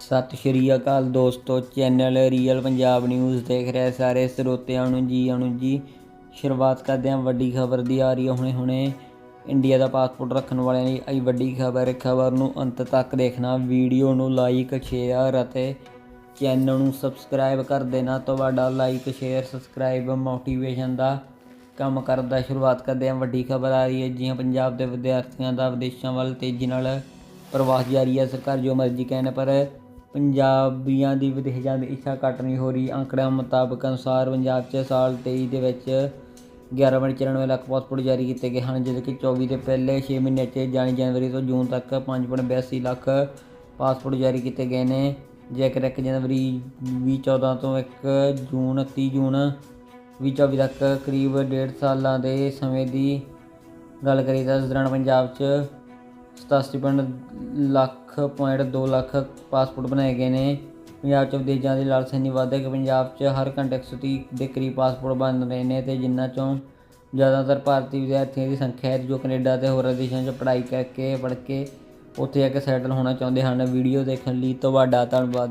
ਸਤਿ ਸ਼੍ਰੀ ਅਕਾਲ ਦੋਸਤੋ, channel real Punjab news ਦੇਖ ਰਹੇ ਸਾਰੇ ਸਰੋਤਿਆਂ ਨੂੰ ਜੀ ਆਣੂ ਜੀ। ਸ਼ੁਰੂਆਤ ਕਰਦੇ ਹਾਂ ਵੱਡੀ ਖਬਰ ਦੀ, ਆ ਰਹੀ ਹੈ ਹੁਣੇ ਹੁਣੇ। ਇੰਡੀਆ ਦਾ ਪਾਸਪੋਰਟ ਰੱਖਣ ਵਾਲਿਆਂ ਲਈ ਆਈ ਵੱਡੀ ਖਬਰ ਖਬਰ ਨੂੰ ਅੰਤ ਤੱਕ ਦੇਖਣਾ। ਵੀਡੀਓ ਨੂੰ ਲਾਈਕ ਸ਼ੇਅਰ ਅਤੇ ਚੈਨਲ ਨੂੰ ਸਬਸਕ੍ਰਾਈਬ ਕਰ ਦੇਣਾ। ਤੁਹਾਡਾ ਲਾਈਕ ਸ਼ੇਅਰ ਸਬਸਕ੍ਰਾਈਬ ਮੋਟੀਵੇਸ਼ਨ ਦਾ ਕੰਮ ਕਰਦਾ ਸ਼ੁਰੂਆਤ ਕਰਦੇ ਹਾਂ। ਵੱਡੀ ਖਬਰ ਆ ਰਹੀ ਹੈ ਜੀ ਪੰਜਾਬ ਦੇ ਵਿਦਿਆਰਥੀਆਂ ਦਾ ਵਿਦੇਸ਼ਾਂ ਵੱਲ ਤੇਜ਼ੀ ਨਾਲ ਪ੍ਰਵਾਸ ਜਾਰੀ ਹੈ। ਸਰਕਾਰ ਜੋ ਮਰਜ਼ੀ ਕਹਿਣ, ਪਰ ਪੰਜਾਬੀਆਂ ਦੀ ਵਿਦੇਸ਼ਾਂ ਦੀ ਇੱਛਾ ਘੱਟ ਨਹੀਂ ਹੋ ਰਹੀ। ਅੰਕੜਿਆਂ ਮੁਤਾਬਕ ਅਨੁਸਾਰ ਪੰਜਾਬ 'ਚ ਸਾਲ 23 ਦੇ ਵਿੱਚ 11.94 ਲੱਖ ਪਾਸਪੋਰਟ ਜਾਰੀ ਕੀਤੇ ਗਏ ਹਨ ਜਦੋਂ ਕਿ 24 ਦੇ ਪਹਿਲੇ 6 ਮਹੀਨੇ 'ਚ ਜਾਣੀ ਜਨਵਰੀ ਤੋਂ ਜੂਨ ਤੱਕ 5.82 ਲੱਖ ਪਾਸਪੋਰਟ ਜਾਰੀ ਕੀਤੇ ਗਏ ਨੇ। ਜੇਕਰ 1 ਜਨਵਰੀ 2014 ਤੋਂ 1 ਜੂਨ 30 ਜੂਨ 2024 ਤੱਕ ਕਰੀਬ ਡੇਢ ਸਾਲਾਂ ਦੇ ਸਮੇਂ ਦੀ ਗੱਲ ਕਰੀਏ ਤਾਂ ਇਸ ਦੌਰਾਨ ਪੰਜਾਬ 'ਚ 87 ਲੱਖ, ਪੁਆਇੰਟ 2 ਲੱਖ ਪਾਸਪੋਰਟ ਬਣਾਏ ਗਏ ਨੇ। ਪੰਜਾਬ 'ਚ ਵਿਦੇਸ਼ਾਂ ਦੀ ਲਾਲਸਾ ਇੰਨੀ ਵੱਧ ਹੈ ਕਿ ਪੰਜਾਬ 'ਚ ਹਰ ਘੰਟੇ 130 ਦੇ ਕਰੀਬ ਪਾਸਪੋਰਟ ਬਣ ਰਹੇ ਨੇ ਤੇ ਜਿਨ੍ਹਾਂ 'ਚੋਂ ਜ਼ਿਆਦਾਤਰ ਭਾਰਤੀ ਵਿਦਿਆਰਥੀਆਂ ਦੀ ਸੰਖਿਆ ਹੈ ਜੋ ਕੈਨੇਡਾ ਤੇ ਹੋਰ ਦੇਸ਼ਾਂ 'ਚ ਪੜ੍ਹਾਈ ਕਰਕੇ, ਪੜ੍ਹ ਕੇ ਉੱਥੇ ਜਾ ਕੇ ਸੈਟਲ ਹੋਣਾ ਚਾਹੁੰਦੇ ਹਨ। ਵੀਡੀਓ ਦੇਖਣ ਲਈ ਤੁਹਾਡਾ ਧੰਨਵਾਦ।